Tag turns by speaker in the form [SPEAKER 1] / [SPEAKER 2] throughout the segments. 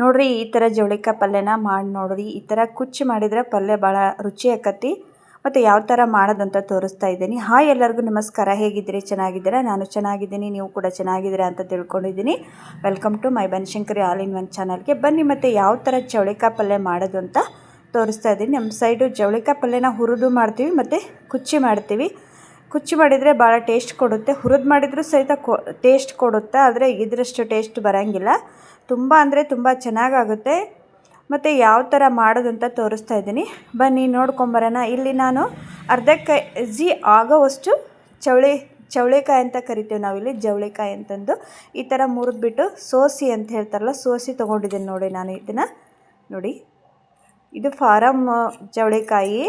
[SPEAKER 1] ನೋಡ್ರಿ, ಈ ಥರ ಜವಳಿಕಾಯಿ ಪಲ್ಯನ ಮಾಡಿ ನೋಡ್ರಿ. ಈ ಥರ ಕುಚ್ಚು ಮಾಡಿದ್ರೆ ಪಲ್ಯ ಭಾಳ ರುಚಿ ಆಕತಿ ಮತ್ತು ಯಾವ ಥರ ಮಾಡೋದಂತ ತೋರಿಸ್ತಾ ಇದ್ದೀನಿ. ಹಾಯ್ ಎಲ್ಲರಿಗೂ ನಮಸ್ಕಾರ. ಹೇಗಿದ್ದೀರಿ? ಚೆನ್ನಾಗಿದ್ದೀರಾ? ನಾನು ಚೆನ್ನಾಗಿದ್ದೀನಿ. ನೀವು ಕೂಡ ಚೆನ್ನಾಗಿದ್ದೀರಾ ಅಂತ ತಿಳ್ಕೊಂಡಿದ್ದೀನಿ. Welcome to my Banashankari all in one ಚಾನಲ್ಗೆ ಬನ್ನಿ. ಮತ್ತು ಯಾವ ಥರ ಚವಳಿಕಾಯಿ ಪಲ್ಯ ಮಾಡೋದು ಅಂತ ತೋರಿಸ್ತಾ ಇದ್ದೀನಿ. ನಮ್ಮ ಸೈಡು ಜವಳಿಕಾಯಿ ಪಲ್ಯನ ಹುರಿದು ಮಾಡ್ತೀವಿ, ಮತ್ತು ಕುಚ್ಚಿ ಮಾಡ್ತೀವಿ. ಕುಚ್ಚಿ ಮಾಡಿದರೆ ಭಾಳ ಟೇಸ್ಟ್ ಕೊಡುತ್ತೆ. ಹುರಿದು ಮಾಡಿದರೂ ಸಹಿತ ಕೊ, ಟೇಸ್ಟ್ ಕೊಡುತ್ತೆ. ಆದರೆ ಇದರಷ್ಟು ಟೇಸ್ಟ್ ಬರೋಂಗಿಲ್ಲ. ತುಂಬ ಅಂದರೆ ತುಂಬ ಚೆನ್ನಾಗಾಗುತ್ತೆ. ಮತ್ತು ಯಾವ ಥರ ಮಾಡೋದಂತ ತೋರಿಸ್ತಾ ಇದ್ದೀನಿ. ಬನ್ನಿ ನೋಡ್ಕೊಂಬರೋಣ ಇಲ್ಲಿ ನಾನು ಅರ್ಧ ಕೆ ಜಿ ಆಗೋವಷ್ಟು ಚವಳಿ, ಚವಳಿಕಾಯಿ ಅಂತ ಕರಿತೀವಿ ನಾವಿಲ್ಲಿ ಜವಳಿಕಾಯಿ ಅಂತಂದು. ಈ ಥರ ಮುರಿದ್ಬಿಟ್ಟು ಸೋಸಿ ಅಂತ ಹೇಳ್ತಾರಲ್ಲ, ಸೋಸಿ ತೊಗೊಂಡಿದ್ದೀನಿ ನೋಡಿ ನಾನು ಇದನ್ನು. ನೋಡಿ, ಇದು ಫಾರಮ್ ಜವಳಿಕಾಯಿ.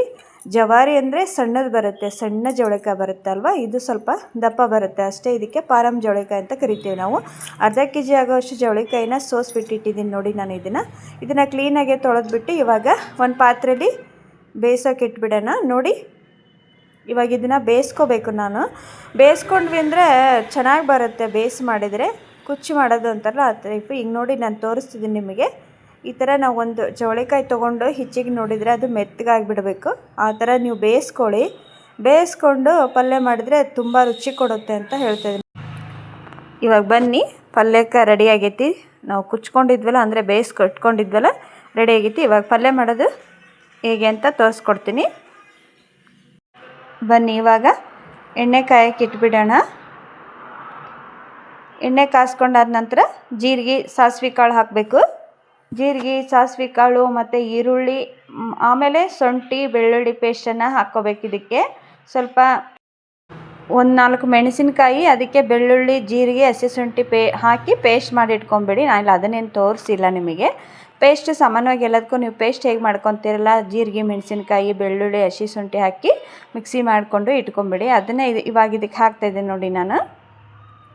[SPEAKER 1] ಜವಾರಿ ಅಂದರೆ ಸಣ್ಣದು ಬರುತ್ತೆ, ಸಣ್ಣ ಜವಳಿಕಾಯಿ ಬರುತ್ತೆ ಅಲ್ವಾ? ಇದು ಸ್ವಲ್ಪ ದಪ್ಪ ಬರುತ್ತೆ. ಅಷ್ಟೇ ಇದಕ್ಕೆ ಪಾರಮ್ ಜವಳಿಕಾಯಿ ಅಂತ ಕರಿತೀವಿ ನಾವು. ಅರ್ಧ ಕೆ ಜಿ ಆಗೋಷ್ಟು ಜವಳಿಕಾಯಿನ ಸೋಸ್ಬಿಟ್ಟಿಟ್ಟಿದ್ದೀನಿ ನೋಡಿ ನಾನು ಇದನ್ನು. ಇದನ್ನು ಕ್ಲೀನಾಗೆ ತೊಳೆದ್ಬಿಟ್ಟು ಇವಾಗ ಒಂದು ಪಾತ್ರೆಯಲ್ಲಿ ಬೇಯಿಸೋಕೆ ಇಟ್ಬಿಡೋಣ. ನೋಡಿ, ಇವಾಗ ಇದನ್ನು ಬೇಯಿಸ್ಕೋಬೇಕು ನಾನು. ಬೇಯಿಸ್ಕೊಂಡ್ವಿ ಅಂದರೆ ಚೆನ್ನಾಗಿ ಬರುತ್ತೆ ಬೇಯಿಸಿ ಮಾಡಿದರೆ. ಕುಚ್ಚು ಮಾಡೋದು ಅಂತಾರಲ್ಲ, ಆ ಟೈಪು ಈಗ ನೋಡಿ, ನಾನು ತೋರಿಸ್ತಿದ್ದೀನಿ ನಿಮಗೆ. ಈ ಥರ ನಾವು ಒಂದು ಚವಳಿಕಾಯಿ ತೊಗೊಂಡು ಹಿಚ್ಚಿಗೆ ನೋಡಿದರೆ ಅದು ಮೆತ್ತಗಾಗಿಬಿಡಬೇಕು ಆ ಥರ ನೀವು ಬೇಯಿಸ್ಕೊಳ್ಳಿ. ಬೇಯಿಸ್ಕೊಂಡು ಪಲ್ಯ ಮಾಡಿದರೆ ತುಂಬ ರುಚಿ ಕೊಡುತ್ತೆ ಅಂತ ಹೇಳ್ತಾಯಿದ್ದೀನಿ ಇವಾಗ ಬನ್ನಿ ಪಲ್ಯಕ್ಕೆ ರೆಡಿ ಆಗೈತಿ. ನಾವು ಕುಚ್ಕೊಂಡಿದ್ವಲ್ಲ, ಅಂದರೆ ಬೇಯಿಸ್ಕೊ ಇಟ್ಕೊಂಡಿದ್ವಲ್ಲ ರೆಡಿ ಆಗೈತಿ. ಇವಾಗ ಪಲ್ಯ ಮಾಡೋದು ಹೇಗೆ ಅಂತ ತೋರಿಸ್ಕೊಡ್ತೀನಿ. ಬನ್ನಿ, ಇವಾಗ ಎಣ್ಣೆ ಕಾಯಕ್ಕೆ ಇಟ್ಬಿಡೋಣ. ಎಣ್ಣೆ ಕಾಸ್ಕೊಂಡಾದ ನಂತರ ಜೀರಿಗೆ, ಸಾಸಿವೆ ಕಾಳು ಹಾಕಬೇಕು. ಜೀರಿಗೆ, ಸಾಸಿವೆ ಕಾಳು ಮತ್ತು ಈರುಳ್ಳಿ ಆಮೇಲೆ ಶುಂಠಿ, ಬೆಳ್ಳುಳ್ಳಿ ಪೇಸ್ಟನ್ನು ಹಾಕ್ಕೋಬೇಕು ಇದಕ್ಕೆ. ಸ್ವಲ್ಪ ಒಂದು ನಾಲ್ಕು ಮೆಣಸಿನಕಾಯಿ, ಅದಕ್ಕೆ ಬೆಳ್ಳುಳ್ಳಿ, ಜೀರಿಗೆ, ಹಸಿ ಶುಂಠಿ ಪೇ, ಹಾಕಿ ಪೇಸ್ಟ್ ಮಾಡಿ ಇಟ್ಕೊಂಬಿಡಿ. ನಾನು ಅದನ್ನೇನು ತೋರಿಸಿಲ್ಲ ನಿಮಗೆ. ಪೇಸ್ಟ್ ಸಾಮಾನ್ಯವಾಗಿ ಎಲ್ಲದಕ್ಕೂ ನೀವು ಪೇಸ್ಟ್ ಹೇಗೆ ಮಾಡ್ಕೊತೀರಲ್ಲ? ಜೀರಿಗೆ, ಮೆಣಸಿನಕಾಯಿ, ಬೆಳ್ಳುಳ್ಳಿ, ಹಸಿ ಶುಂಠಿ ಹಾಕಿ ಮಿಕ್ಸಿ ಮಾಡಿಕೊಂಡು ಇಟ್ಕೊಂಬಿಡಿ. ಅದನ್ನೇ ಇದು ಇವಾಗ ಇದಕ್ಕೆ ಹಾಕ್ತಾಯಿದ್ದೀನಿ ನೋಡಿ ನಾನು.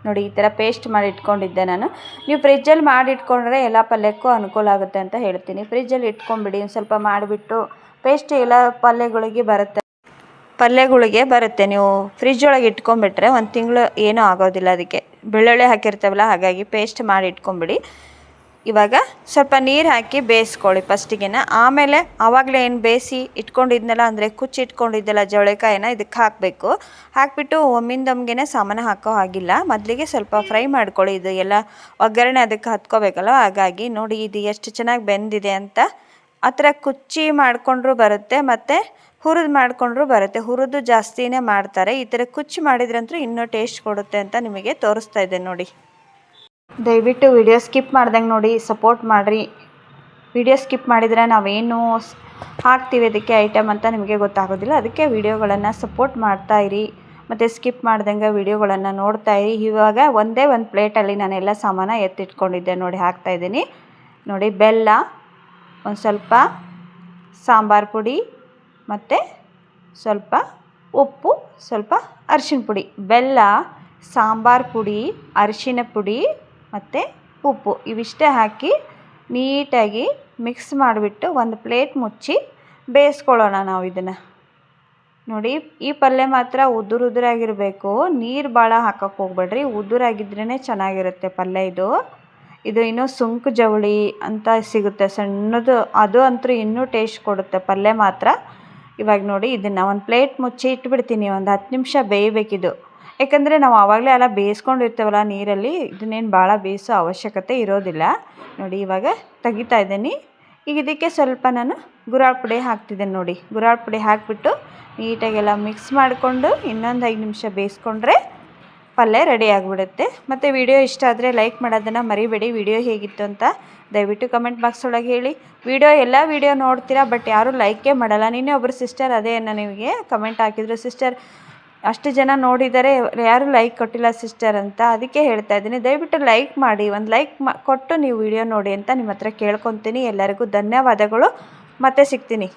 [SPEAKER 1] ನೋಡಿ, ಈ ಥರ ಪೇಸ್ಟ್ ಮಾಡಿ ಇಟ್ಕೊಂಡಿದ್ದೆ ನಾನು. ನೀವು ಫ್ರಿಜ್ಜಲ್ಲಿ ಮಾಡಿ ಇಟ್ಕೊಂಡ್ರೆ ಎಲ್ಲ ಪಲ್ಯಕ್ಕೂ ಅನುಕೂಲ ಆಗುತ್ತೆ ಅಂತ ಹೇಳ್ತೀನಿ. ಫ್ರಿಜ್ಜಲ್ಲಿ ಇಟ್ಕೊಂಬಿಡಿ ಸ್ವಲ್ಪ ಮಾಡಿಬಿಟ್ಟು ಪೇಸ್ಟ್ ಎಲ್ಲ ಪಲ್ಯಗಳಿಗೆ ಬರುತ್ತೆ. ಪಲ್ಯಗಳಿಗೆ ಬರುತ್ತೆ. ನೀವು ಫ್ರಿಜ್ ಒಳಗೆ ಇಟ್ಕೊಂಬಿಟ್ರೆ ಒಂದು ತಿಂಗಳು ಏನೂ ಆಗೋದಿಲ್ಲ ಅದಕ್ಕೆ. ಬೆಳ್ಳುಳ್ಳಿ ಹಾಕಿರ್ತೇವಲ್ಲ, ಹಾಗಾಗಿ ಪೇಸ್ಟ್ ಮಾಡಿ ಇಟ್ಕೊಂಬಿಡಿ ಇವಾಗ ಸ್ವಲ್ಪ ನೀರು ಹಾಕಿ ಬೇಯಿಸ್ಕೊಳ್ಳಿ ಫಸ್ಟಿಗೆನ. ಆಮೇಲೆ ಆವಾಗಲೇ ಏನು ಬೇಯಿಸಿ ಇಟ್ಕೊಂಡಿದ್ನಲ್ಲ, ಅಂದರೆ ಕುಚ್ಚಿ ಇಟ್ಕೊಂಡಿದ್ದೆಲ್ಲ ಜವಳಿಕಾಯಿನ ಇದಕ್ಕೆ ಹಾಕಬೇಕು. ಹಾಕಿಬಿಟ್ಟು ಒಮ್ಮಿಂದೊಮ್ಗೆ ಸಾಮಾನು ಹಾಕೋ ಹಾಗಿಲ್ಲ. ಮೊದಲಿಗೆ ಸ್ವಲ್ಪ ಫ್ರೈ ಮಾಡ್ಕೊಳ್ಳಿ, ಇದು ಎಲ್ಲ ಒಗ್ಗರಣೆ ಅದಕ್ಕೆ ಹತ್ಕೋಬೇಕಲ್ಲ, ಹಾಗಾಗಿ ನೋಡಿ ಇದು ಎಷ್ಟು ಚೆನ್ನಾಗಿ ಬೆಂದಿದೆ ಅಂತ. ಆ ಥರ ಕುಚ್ಚಿ ಮಾಡಿಕೊಂಡ್ರೂ ಬರುತ್ತೆ, ಮತ್ತು ಹುರಿದು ಮಾಡಿಕೊಂಡ್ರೂ ಬರುತ್ತೆ. ಹುರಿದು ಜಾಸ್ತಿನೇ ಮಾಡ್ತಾರೆ. ಈ ಥರ ಕುಚ್ಚಿ ಮಾಡಿದ್ರಂತೂ ಇನ್ನೂ ಟೇಸ್ಟ್ ಕೊಡುತ್ತೆ ಅಂತ ನಿಮಗೆ ತೋರಿಸ್ತಾ ಇದೆ ನೋಡಿ. ದಯವಿಟ್ಟು ವಿಡಿಯೋ ಸ್ಕಿಪ್ ಮಾಡ್ದಂಗೆ ನೋಡಿ ಸಪೋರ್ಟ್ ಮಾಡಿರಿ. ವಿಡಿಯೋ ಸ್ಕಿಪ್ ಮಾಡಿದರೆ ನಾವೇನು ಹಾಕ್ತೀವಿ ಅದಕ್ಕೆ ಐಟಮ್ ಅಂತ ನಿಮಗೆ ಗೊತ್ತಾಗೋದಿಲ್ಲ. ಅದಕ್ಕೆ ವಿಡಿಯೋಗಳನ್ನು ಸಪೋರ್ಟ್ ಮಾಡ್ತಾಯಿರಿ ಮತ್ತು ಸ್ಕಿಪ್ ಮಾಡ್ದಂಗೆ ವಿಡಿಯೋಗಳನ್ನು ಇರಿ. ಇವಾಗ ಒಂದೇ ಒಂದು ಪ್ಲೇಟಲ್ಲಿ ನಾನೆಲ್ಲ ಸಾಮಾನು ಎತ್ತಿಟ್ಕೊಂಡಿದ್ದೆ ನೋಡಿ ಹಾಕ್ತಾಯಿದ್ದೀನಿ ನೋಡಿ, ಬೆಲ್ಲ, ಒಂದು ಸ್ವಲ್ಪ ಸಾಂಬಾರು ಪುಡಿ, ಮತ್ತು ಸ್ವಲ್ಪ ಉಪ್ಪು, ಸ್ವಲ್ಪ ಅರಿಶಿನ ಪುಡಿ. ಬೆಲ್ಲ, ಸಾಂಬಾರು ಪುಡಿ, ಅರಿಶಿನ ಪುಡಿ ಮತ್ತು ಉಪ್ಪು ಇವಿಷ್ಟೇ ಹಾಕಿ ನೀಟಾಗಿ ಮಿಕ್ಸ್ ಮಾಡಿಬಿಟ್ಟು ಒಂದು ಪ್ಲೇಟ್ ಮುಚ್ಚಿ ಬೇಯಿಸ್ಕೊಳ್ಳೋಣ ನಾವು ಇದನ್ನು. ನೋಡಿ, ಈ ಪಲ್ಯ ಮಾತ್ರ ಉದುರು ಉದುರಾಗಿರಬೇಕು. ನೀರು ಭಾಳ ಹಾಕೋಕ್ಕೆ ಹೋಗ್ಬೇಡ್ರಿ. ಉದುರಾಗಿದ್ರೇ ಚೆನ್ನಾಗಿರುತ್ತೆ ಪಲ್ಯ ಇದು. ಇದು ಇನ್ನೂ ಸುಂಕು ಜವಳಿ ಅಂತ ಸಿಗುತ್ತೆ. ಸಣ್ಣದು, ಅದು ಅಂತೂ ಇನ್ನೂ ಟೇಸ್ಟ್ ಕೊಡುತ್ತೆ. ಪಲ್ಯ ಮಾತ್ರ. ಇವಾಗ ನೋಡಿ, ಇದನ್ನು ಒಂದು ಪ್ಲೇಟ್ ಮುಚ್ಚಿ ಇಟ್ಬಿಡ್ತೀನಿ. ಒಂದು ಹತ್ತು ನಿಮಿಷ ಬೇಯಬೇಕಿದು. ಯಾಕಂದರೆ ನಾವು ಆವಾಗಲೇ ಎಲ್ಲ ಬೇಯಿಸ್ಕೊಂಡಿರ್ತೇವಲ್ಲ ನೀರಲ್ಲಿ, ಇದನ್ನೇನು ಭಾಳ ಬೇಯಿಸೋ ಅವಶ್ಯಕತೆ ಇರೋದಿಲ್ಲ. ನೋಡಿ, ಇವಾಗ ತೆಗಿತಾ ಇದ್ದೀನಿ. ಈಗ ಇದಕ್ಕೆ ಸ್ವಲ್ಪ ನಾನು ಗುರಾಳ್ ಪುಡಿ ಹಾಕ್ತಿದ್ದೇನೆ ನೋಡಿ. ಗುರಾಳ್ ಪುಡಿ ಹಾಕಿಬಿಟ್ಟು ನೀಟಾಗೆಲ್ಲ ಮಿಕ್ಸ್ ಮಾಡಿಕೊಂಡು ಇನ್ನೊಂದು ಐದು ನಿಮಿಷ ಬೇಯಿಸ್ಕೊಂಡ್ರೆ ಪಲ್ಯ ರೆಡಿ ಆಗಿಬಿಡುತ್ತೆ. ಮತ್ತು ವಿಡಿಯೋ ಇಷ್ಟ ಆದರೆ ಲೈಕ್ ಮಾಡೋದನ್ನು ಮರಿಬೇಡಿ. ವಿಡಿಯೋ ಹೇಗಿತ್ತು ಅಂತ ದಯವಿಟ್ಟು ಕಮೆಂಟ್ ಬಾಕ್ಸ್ ಒಳಗೆ ಹೇಳಿ. ವಿಡಿಯೋ ಎಲ್ಲ ವಿಡಿಯೋ ನೋಡ್ತೀರಾ ಬಟ್ ಯಾರೂ ಲೈಕೇ ಮಾಡಲ್ಲ. ನಿನ್ನೆ ಒಬ್ಬರು ಸಿಸ್ಟರ್ ಅದೇ ನಿಮಗೆ ಕಮೆಂಟ್ ಹಾಕಿದ್ರು. ಸಿಸ್ಟರ್ ಅಷ್ಟು ಜನ ನೋಡಿದರೆ ಯಾರು ಲೈಕ್ ಕೊಟ್ಟಿಲ್ಲ ಸಿಸ್ಟರ್ ಅಂತ ಅದಕ್ಕೆ ಹೇಳ್ತಾ ಇದ್ದೀನಿ. ದಯವಿಟ್ಟು ಲೈಕ್ ಮಾಡಿ, ಒಂದು ಲೈಕ್ ಮಾ, ಕೊಟ್ಟು ನೀವು ವಿಡಿಯೋ ನೋಡಿ ಅಂತ ನಿಮ್ಮ ಹತ್ರ ಕೇಳ್ಕೊತೀನಿ. ಎಲ್ಲರಿಗೂ ಧನ್ಯವಾದಗಳು. ಮತ್ತೆ ಸಿಗ್ತೀನಿ.